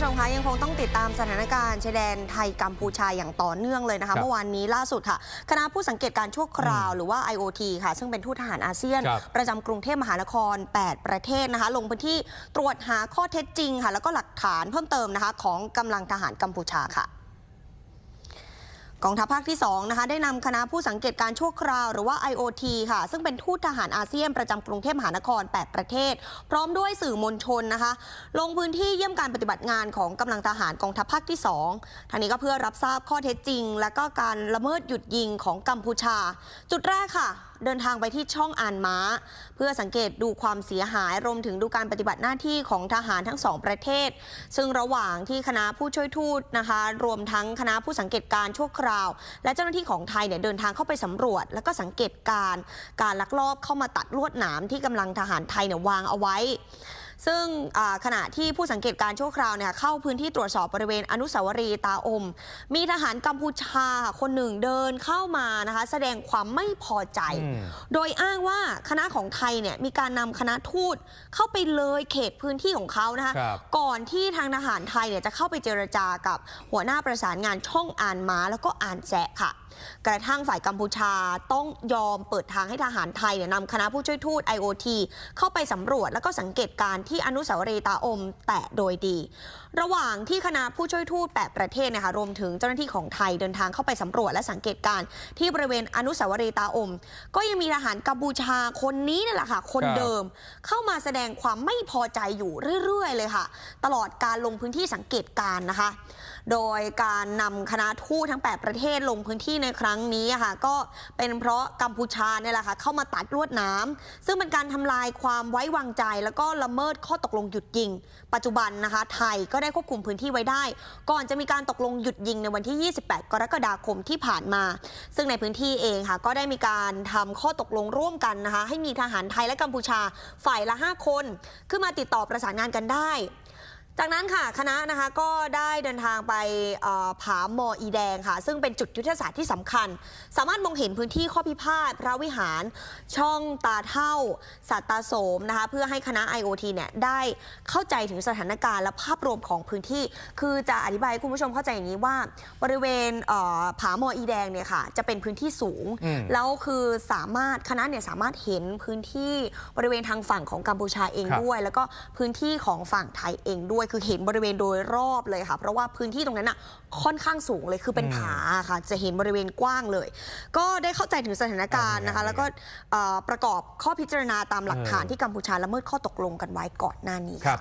คงต้องติดตามสถานการณ์ชายแดนไทยกัมพูชาอย่างต่อเนื่องเลยนะครัคะบเมื่อวานนี้ล่าสุดค่ะ คณะผู้สังเกตการณ์ชั่วคราวหรือว่า IOT ค่ะ ซึ่งเป็นทูตทหารอาเซียนครับประจำกรุงเทพมหานคร 8 ประเทศนะคะ ลงพื้นที่ตรวจหาข้อเท็จจริงค่ะ แล้วก็หลักฐานเพิ่มเติมนะคะ ของกำลังทหารกัมพูชาค่ะ กองทัพภาคที่2นะคะได้นำคณะผู้สังเกตการชั่วคราว หรือว่า IOT ค่ะ ซึ่งเป็นทูตทหารอาเซียนประจำกรุงเทพมหานคร 8 ประเทศ พร้อมด้วยสื่อมวลชนนะคะ ลงพื้นที่เยี่ยมการปฏิบัติงานของกำลังทหารกองทัพภาคที่ 2ทางนี้ก็เพื่อรับทราบข้อเท็จจริง และก็การละเมิดหยุดยิงของกัมพูชา จุดแรกค่ะ เดินทางไปที่ช่องอ่านม้า เพื่อสังเกตดูความเสียหายรวมถึงดูการปฏิบัติหน้าที่ของทหารทั้งสองประเทศ ซึ่งระหว่างที่คณะผู้ช่วยทูตนะคะ รวมทั้งคณะผู้สังเกตการชั่วคราวและเจ้าหน้าที่ของไทยเนี่ยเดินทางเข้าไปสำรวจ แล้วก็สังเกตการ การลักลอบเข้ามาตัดลวดหนามที่กำลังทหารไทยเนี่ยวางเอาไว้ ซึ่งอ่าขณะที่ผู้สังเกตการณ์ชั่วคราวเนี่ยเข้าพื้นที่ตรวจสอบบริเวณอนุสาวรีย์ตาอม มีทหารกัมพูชาคนหนึ่งเดินเข้ามานะคะแสดงความไม่พอใจอืมโดยอ้างว่าคณะของไทยเนี่ยมีการนำคณะทูตเข้าไปเลยเขตพื้นที่ของเขานะคะครับก่อนที่ทางทหารไทยเนี่ยจะเข้าไปเจรจากับหัวหน้าประสานงานช่องอ่านม้าแล้วก็อ่านแจะค่ะ กระทั่งฝ่ายกัมพูชาต้องยอมเปิดทางให้ทหารไทยเนี่ยนำคณะผู้ช่วยทูต IOT เข้าไปสำรวจแล้วก็สังเกตการณ์ที่อนุสาวรีย์ตาอมแต่โดยดี ระหว่างที่คณะผู้ช่วยทูตแประเทศนะคะรวมถึงเจ้าหน้าที่ของไทยเดินทางเข้าไปสำรวจและสังเกตการณ์ที่บริเวณอนุสาวรีย์ตาอม ก็ยังมีทหารกัมพูชาคนนี้นี่แหละค่ะ คนเดิมเข้ามาแสดงความไม่พอใจอยู่เรื่อย ๆ เลยค่ะ ตลอดการลงพื้นที่สังเกตการณ์นะคะ โดยการนำคณะทูตทั้ง 8 ประเทศลงพื้นที่ในครั้งนี้ค่ะ ก็เป็นเพราะกัมพูชาเนี่ยแหละค่ะเข้ามาตัดลวดน้ำซึ่งเป็นการทำลายความไว้วางใจ แล้วก็ละเมิดข้อตกลงหยุดยิง ปัจจุบันนะคะ ไทยก็ได้ควบคุมพื้นที่ไว้ได้ ก่อนจะมีการตกลงหยุดยิงในวันที่ 28 กรกฎาคมที่ผ่านมา ซึ่งในพื้นที่เองค่ะ ก็ได้มีการทำข้อตกลงร่วมกันนะคะ ให้มีทหารไทยและกัมพูชาฝ่ายละ 5 คน ขึ้นมาติดต่อประสานงานกันได้ จากนั้นค่ะคณะนะคะก็ได้เดินทางไปเอ่อผาหมออีแดงค่ะ ซึ่งเป็นจุดยุทธศาสตร์ที่สำคัญ สามารถมองเห็นพื้นที่ข้อพิพาทพระวิหาร ช่องตาเท่า สัตตาโสมนะคะเพื่อให้คณะ IOT เนี่ยได้เข้าใจถึงสถานการณ์และภาพรวมของพื้นที่ คือจะอธิบายให้คุณผู้ชมเข้าใจอย่างนี้ว่า บริเวณเอ่อผาหมออีแดงเนี่ยค่ะจะเป็นพื้นที่สูงอืมแล้วคือสามารถคณะเนี่ยสามารถเห็นพื้นที่บริเวณทางฝั่งของกัมพูชาเองครับด้วย แล้วก็พื้นที่ของฝั่งไทยเองด้วยคือเห็นบริเวณโดยรอบเลยค่ะ เพราะว่าพื้นที่ตรงนั้นน่ะค่อนข้างสูงเลยคือเป็นอืมผาค่ะ จะเห็นบริเวณกว้างเลย ก็ได้เข้าใจถึงสถานการณ์นะคะอ่าแล้วก็เอ่อประกอบข้อพิจารณาตามหลักฐานเออที่กัมพูชาละเมิดข้อตกลงกันไว้ก่อนหน้านี้ครับ